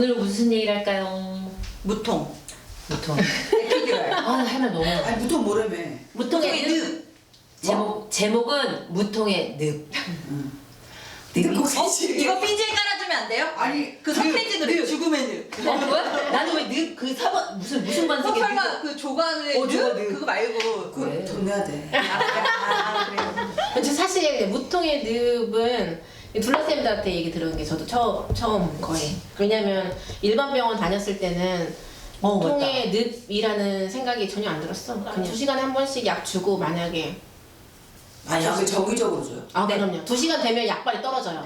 오늘 무슨 얘기를 할까요? 무통. 무통. 아, 할말 너무. 아니 무통 뭐라며? 무통의 늪. 늪. 제목, 제목은 무통의 늪. 늪이 늪. 있어. 어? 이거 삐지에 깔아주면 안 돼요? 아니 그 서페이지 늪, 노래. 늪, 죽음의 늪. 어, 뭐야? 나는 왜 늪, 그 사번, 무슨, 무슨 어, 관색이 설마 그 조각의 어, 조각 늪? 늪. 그거 말고 그거 왜? 돈 내야 돼. 아, 그래요. 근데 사실 무통의 늪은 둘러쌤들한테 얘기 들은 게 저도 처음, 처음 거의. 왜냐면 일반 병원 다녔을 때는 어, 맞다. 무통의 늪이라는 생각이 전혀 안 들었어. 그냥 두 시간에 한 번씩 약 주고 만약에 아니 그 정기적으로 줘요. 아 네. 그럼요. 두 시간 되면 약발이 떨어져요.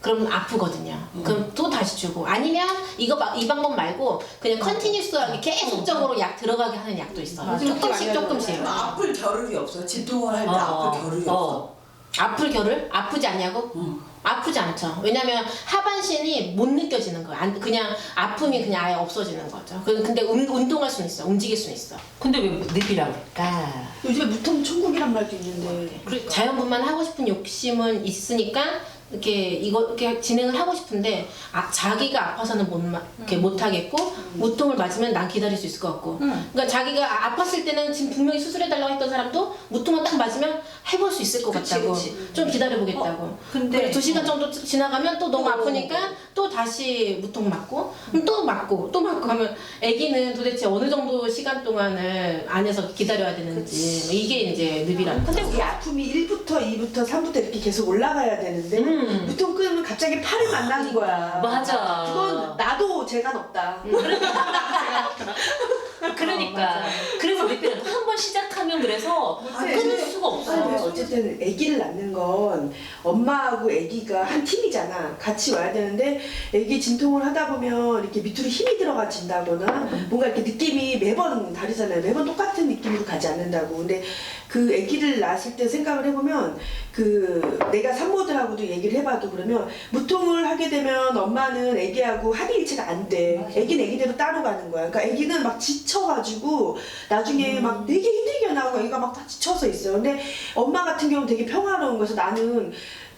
그럼 아프거든요. 그럼 또 다시 주고 아니면 이거 봐- 이 방법 말고 그냥 컨티뉴스하게 계속적으로 약 들어가게 하는 약도 있어요. 조금씩 조금씩. 그럼 아플 겨를이 없어. 진통을 할 때 어, 아플 겨를이 어. 없어. 아플 겨를 아프지 않냐고? 응. 아프지 않죠. 왜냐면 하반신이 못 느껴지는 거예요. 안- 그냥 아픔이 그냥 아예 없어지는 거죠. 그- 근데 운, 운동할 수는 있어. 움직일 수는 있어. 근데 왜 늪이라고 그럴까? 요즘에 무통 천국이란 말도 있는데 그리고 자연분만 하고 싶은 욕심은 있으니까 이렇게 이거 이렇게 진행을 하고 싶은데 아, 자기가 아파서는 못 마, 이렇게 못 하겠고 무통을 맞으면 난 기다릴 수 있을 것 같고. 음. 그러니까 자기가 아- 아팠을 때는 지금 분명히 수술해 달라고 했던 사람도 무통만 딱 맞으면 해볼 수 있을 것 그치, 같다고. 그치. 좀 기다려 보겠다고. 어, 근데- 두 시간 정도 지나가면 또 너무 또- 아프니까 또 다시 무통 맞고 그럼 또 맞고 또 맞고 하면 아기는 도대체 어느 정도 시간 동안을 안에서 기다려야 되는지 뭐 이게 이제 늪이라는 근데. 우리 아픔이 1부터 2부터 3부터 이렇게 계속 올라가야 되는데 음. 무통 끊으면 갑자기 팔을 만나는 거야 맞아. 그건 나도 재간 없다 그러니까. 그래서 늪이라고 한번 시작하면 그래서 아니, 끊을 근데- 수가 아니, 왜 없어. 어쨌든 아기를 낳는 건 엄마하고 아기가 한 팀이잖아. 같이 와야 되는데 아기 진통을 하다 보면 이렇게 밑으로 힘이 들어가진다거나 뭔가 이렇게 느낌이 매번 다르잖아요. 매번 똑같은 느낌으로 가지 않는다고. 근데 그 아기를 낳았을 때 생각을 해보면 그 내가 산모들하고도 얘기를 해봐도 그러면 무통을 하게 되면 엄마는 아기하고 합의일체가 안 돼. 아기는 아기대로 따로 가는 거야. 그러니까 아기는 막 지쳐가지고 나중에 막 되게 힘들게 나오고 애가 막 다 지쳐서 있어요. 근데 엄마 같은 경우는 되게 평화로운 거여서 나는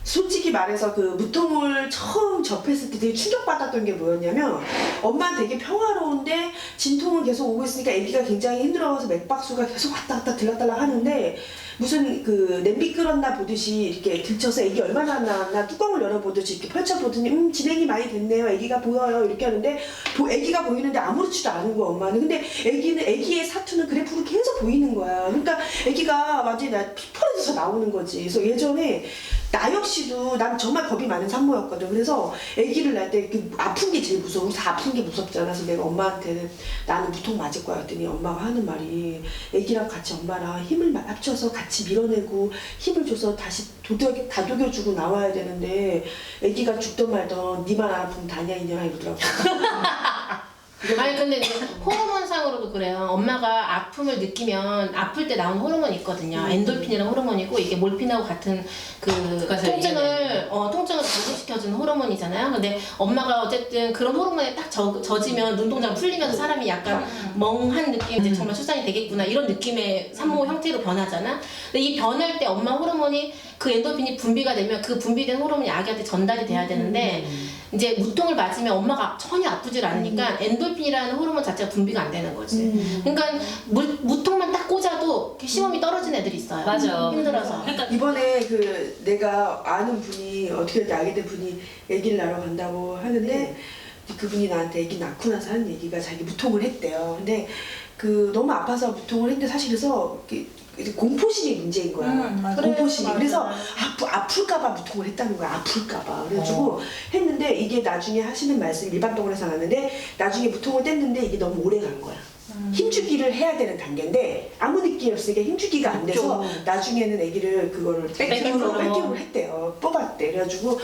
솔직히 말해서 그 무통을 처음 접했을 때 되게 충격받았던 게 뭐였냐면 엄마는 되게 평화로운데 진통은 계속 오고 있으니까 아기가 굉장히 힘들어서 맥박수가 계속 왔다 갔다 들락달락 하는데 무슨 그 냄비 끓었나 보듯이 이렇게 들쳐서 아기 얼마나 나왔나 뚜껑을 열어보듯이 이렇게 펼쳐보더니 음 진행이 많이 됐네요. 아기가 보여요. 이렇게 하는데 보, 아기가 보이는데 아무렇지도 않은 거야 엄마는. 근데 아기는 아기의 사투는 그래프로 계속 보이는 거야. 그러니까 아기가 완전히 나 피퍼져서 나오는 거지. 그래서 예전에 나 역시도 난 정말 겁이 많은 산모였거든. 그래서 아기를 낳을 때 그 아픈 게 제일 무서워. 다 아픈 게 무섭잖아. 그래서 내가 엄마한테는 나는 무통 맞을 거야 했더니 엄마가 하는 말이 아기랑 같이 엄마랑 힘을 마- 합쳐서 같이 밀어내고 힘을 줘서 다시 도둑, 다독여주고 나와야 되는데 아기가 죽던 말던 니만 안 아프면 다냐 이냐 이러더라고. 아니 근데 이제 호르몬상으로도 그래요. 엄마가 아픔을 느끼면 아플 때 나오는 호르몬이 있거든요. 엔돌핀이라는 호르몬이고 이게 몰핀하고 같은 그 통증을 이겨내는. 어 통증을 감소시켜주는 호르몬이잖아요. 근데 엄마가 어쨌든 그런 호르몬에 딱 젖, 젖으면 눈동자가 풀리면서 사람이 약간 멍한 느낌, 이제 정말 출산이 되겠구나 이런 느낌의 산모 형태로 변하잖아. 근데 이 변할 때 엄마 호르몬이 그 엔돌핀이 분비가 되면 그 분비된 호르몬이 아기한테 전달이 돼야 되는데 이제 무통을 맞으면 엄마가 전혀 아프질 않으니까 엔돌핀이라는 호르몬 자체가 분비가 안 되는 거지. 그러니까 무, 무통만 딱 꽂아도 이렇게 시험이 떨어진 애들이 있어요. 맞아. 힘들어서. 그러니까 이번에 그 내가 아는 분이 어떻게 든 알게 된 분이 아기를 낳으러 간다고 하는데 그분이 나한테 아기 낳고 나서 하는 얘기가 자기 무통을 했대요. 근데 그 너무 아파서 무통을 했는데 사실 그래서 이렇게 이제 공포심이 문제인 거야. 음, 맞아. 공포심이. 그래, 그래서. 아프, 아플까봐 무통을 했다는 거야. 아플까봐. 그래가지고 했는데 이게 나중에 하시는 말씀 일반 병원에서 나왔는데 나중에 무통을 뗐는데 이게 너무 오래 간 거야. 힘주기를 해야 되는 단계인데 아무 느낌이 없으니까 힘주기가 안 돼서 나중에는 아기를 그거를. 뺏김으로 뺏김으로 했대요. 뽑았대. 그래가지고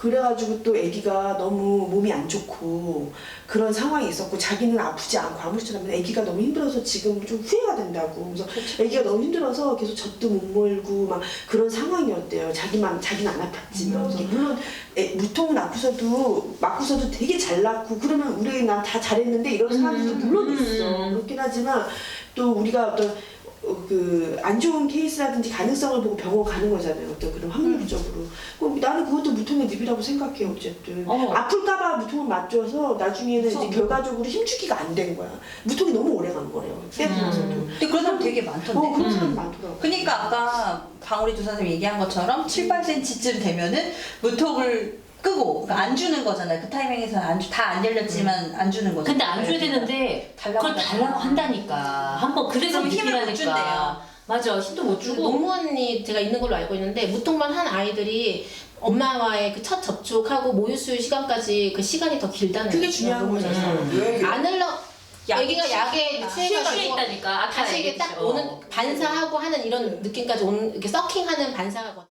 그래가지고 또 아기가 너무 몸이 안 좋고 그런 상황이 있었고 자기는 아프지 않고 아무렇지 않으면 아기가 너무 힘들어서 지금 좀 후회가 된다고. 그래서 아기가 너무 힘들어서 계속 젖도 못 몰고 막 그런 상황이었대요. 자기만 자기는 안 아팠지. 그래서 물론 애, 무통은 아프서도 맞고서도 되게 잘 낳고 그러면 우리 난 다 잘했는데 이런 사람들도 물론 있어. 그렇긴 하지만 또 우리가 어떤 그 안 좋은 케이스라든지 가능성을 보고 병원 가는 거잖아요. 어떤 그런 확률적으로. 그럼 나는 그것도 무통의 늪이라고 생각해 어쨌든. 어. 아플까봐 무통을 맞줘서 나중에는 이제 결과적으로 힘주기가 안 된 거야. 무통이 너무 오래 간 거래요. 때리면서도. 근데 그런 사람 되게 많던데. 어 그런 음. 사람 많더라고. 그러니까 아까 방울이 두 선생님 얘기한 것처럼 7, 8cm쯤 되면은 무턱을 끄고 그러니까 안 주는 거잖아요. 그 타이밍에서 다안 열렸지만 안 주는 거죠. 근데 안 줘야 되는데 달라고 그걸. 달라고 한다니까. 한번 그래서 그럼 힘을 못. 준대요. 맞아 힘도 못그 주고. 논문이 제가 있는 걸로 알고 있는데 무통만 한 아이들이 엄마와의 그 첫 접촉하고 모유 수유 시간까지 그 시간이 더 길다는 그게 중요한 논문에서. 거잖아. 왜? 안 흘러 약이 애기가 약에 취해 취해 취해가지고 있다니까. 아까 다시 이게 딱 얘기했죠. 오는 반사하고 하는 이런 느낌까지 오는 이렇게 서킹하는 반사가